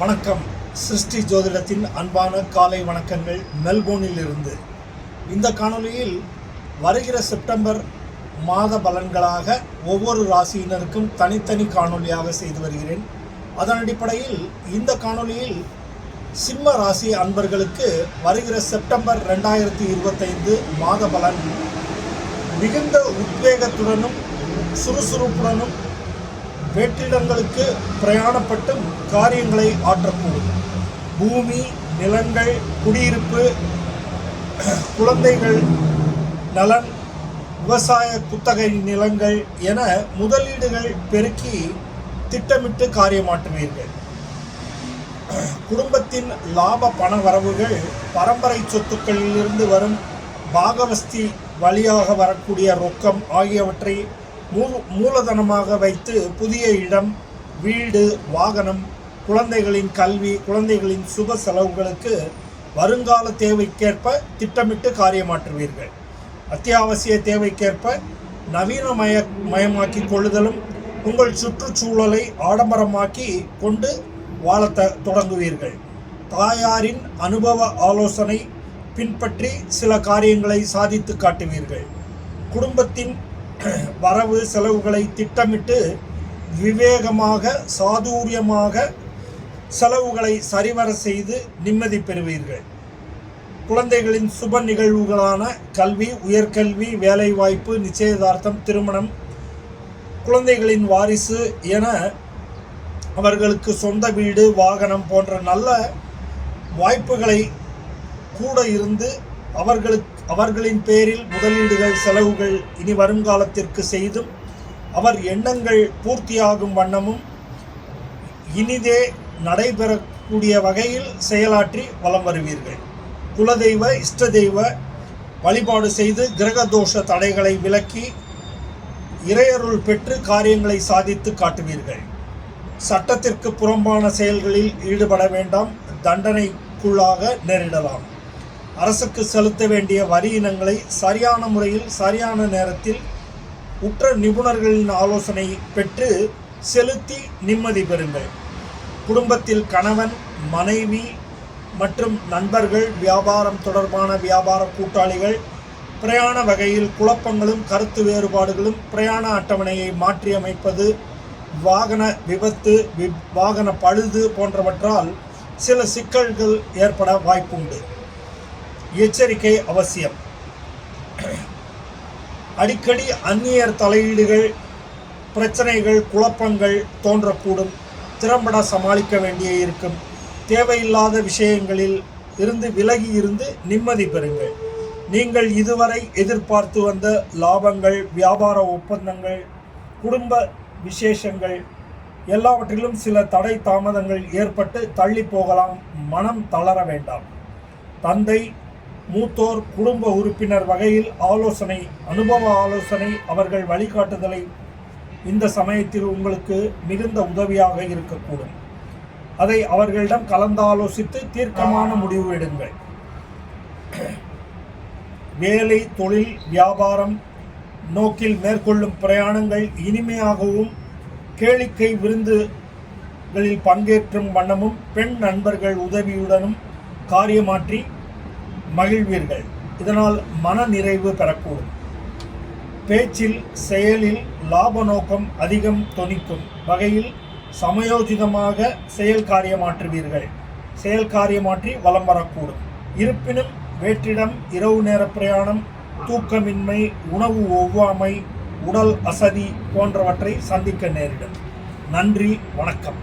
வணக்கம். சிருஷ்டி ஜோதிடத்தின் அன்பான காலை வணக்கங்கள் மெல்போர்னில் இருந்து இந்த காணொளியில் வருகிற செப்டம்பர் மாத பலன்களாக ஒவ்வொரு ராசியினருக்கும் தனித்தனி காணொலியாக செய்து வருகிறேன். அதன் அடிப்படையில் இந்த காணொலியில் சிம்ம ராசி அன்பர்களுக்கு வருகிற செப்டம்பர் ரெண்டாயிரத்தி இருபத்தைந்து மாத பலன் மிகுந்த உத்வேகத்துடனும் சுறுசுறுப்புடனும் வேற்றிடங்களுக்கு பிரயாணப்பட்டும் காரியங்களை ஆற்றக்கூடும். பூமி நிலங்கள் குடியிருப்பு குழந்தைகள் நலன் விவசாய குத்தகை நிலங்கள் என முதலீடுகள் பெருக்கி திட்டமிட்டு காரியமாற்றுவீர்கள். குடும்பத்தின் லாப பண வரவுகள் பரம்பரை சொத்துக்களிலிருந்து வரும் பாகவஸ்தி வழியாக வரக்கூடிய ரொக்கம் ஆகியவற்றை மூலதனமாக வைத்து புதிய இடம் வீடு வாகனம் குழந்தைகளின் கல்வி குழந்தைகளின் சுப செலவுகளுக்கு வருங்கால தேவைக்கேற்ப திட்டமிட்டு காரியமாற்றுவீர்கள். அத்தியாவசிய தேவைக்கேற்ப நவீனமய மயமாக்கி கொள்ளுதலும் உங்கள் சுற்றுச்சூழலை ஆடம்பரமாக்கி கொண்டு வாழத்த தொடங்குவீர்கள். தாயாரின் அனுபவ ஆலோசனை பின்பற்றி சில காரியங்களை சாதித்து காட்டுவீர்கள். குடும்பத்தின் வரவு செலவுகளை திட்டமிட்டு விவேகமாக சாதுரியமாக செலவுகளை சரிவர செய்து நிம்மதி பெறுவீர்கள். குழந்தைகளின் சுப நிகழ்வுகளான கல்வி உயர்கல்வி வேலைவாய்ப்பு நிச்சயதார்த்தம் திருமணம் குழந்தைகளின் வாரிசு என அவர்களுக்கு சொந்த வீடு வாகனம் போன்ற நல்ல வாய்ப்புகளை கூட இருந்து அவர்களுக்கு அவர்களின் பேரில் முதலீடுகள் செலவுகள் இனி வருங்காலத்திற்கு செய்தும் அவர் எண்ணங்கள் பூர்த்தியாகும் வண்ணமும் இனிதே நடைபெறக்கூடிய வகையில் செயலாற்றி வலம் வருவீர்கள். குலதெய்வ இஷ்ட தெய்வ வழிபாடு செய்து கிரக தோஷ தடைகளை விலக்கி இறையருள் பெற்று காரியங்களை சாதித்து காட்டுவீர்கள். சட்டத்திற்கு புறம்பான செயல்களில் ஈடுபட வேண்டாம். தண்டனைக்குள்ளாக நேரிடலாம். அரசுக்கு செலுத்த வேண்டிய வரி இனங்களை சரியான முறையில் சரியான நேரத்தில் உற்ற நிபுணர்களின் ஆலோசனை பெற்று செலுத்தி நிம்மதி பெறுங்கள். குடும்பத்தில் கணவன் மனைவி மற்றும் நண்பர்கள் வியாபாரம் தொடர்பான வியாபார கூட்டாளிகள் பிரயாண வகையில் குழப்பங்களும் கருத்து வேறுபாடுகளும் பிரயாண அட்டவணையை மாற்றியமைப்பது வாகன விபத்து வாகன பழுது போன்றவற்றால் சில சிக்கல்கள் ஏற்பட வாய்ப்புண்டு. எச்சரிக்கை அவசியம். அடிக்கடி அந்நியர் தலையீடுகள் பிரச்சனைகள் குழப்பங்கள் தோன்றக்கூடும். திறம்பட சமாளிக்க வேண்டிய இருக்கும். தேவையில்லாத விஷயங்களில் இருந்து விலகி இருந்து நிம்மதி பெறுங்கள். நீங்கள் இதுவரை எதிர்பார்த்து வந்த லாபங்கள் வியாபார ஒப்பந்தங்கள் குடும்ப விசேஷங்கள் எல்லாவற்றிலும் சில தடை தாமதங்கள் ஏற்பட்டு தள்ளி போகலாம். மனம் தளர வேண்டாம். தந்தை மூத்தோர் குடும்ப உறுப்பினர் வகையில் ஆலோசனை அனுபவ ஆலோசனை அவர்கள் வழிகாட்டுதலை இந்த சமயத்தில் உங்களுக்கு மிகுந்த உதவியாக இருக்கக்கூடும். அதை அவர்களிடம் கலந்தாலோசித்து தீர்க்கமான முடிவு எடுங்கள். வேலை தொழில் வியாபாரம் நோக்கில் மேற்கொள்ளும் பிரயாணங்கள் இனிமையாகவும் கேளிக்கை விருந்துகளில் பங்கேற்றும் வண்ணமும் பெண் நண்பர்கள் உதவியுடனும் காரியமாற்றி மகிழ்வீர்கள். இதனால் மன நிறைவு பெறக்கூடும். பேச்சில் செயலில் லாப நோக்கம் அதிகம் தொனிக்கும் வகையில் சமயோஜிதமாக செயல் காரியமாற்றுவீர்கள் செயல் காரியமாற்றி வலம் வரக்கூடும். இருப்பினும் வேற்றிடம் இரவு நேர பிரயாணம் தூக்கமின்மை உணவு ஒவ்வாமை உடல் அசதி போன்றவற்றை சந்திக்க நேரிடும். நன்றி வணக்கம்.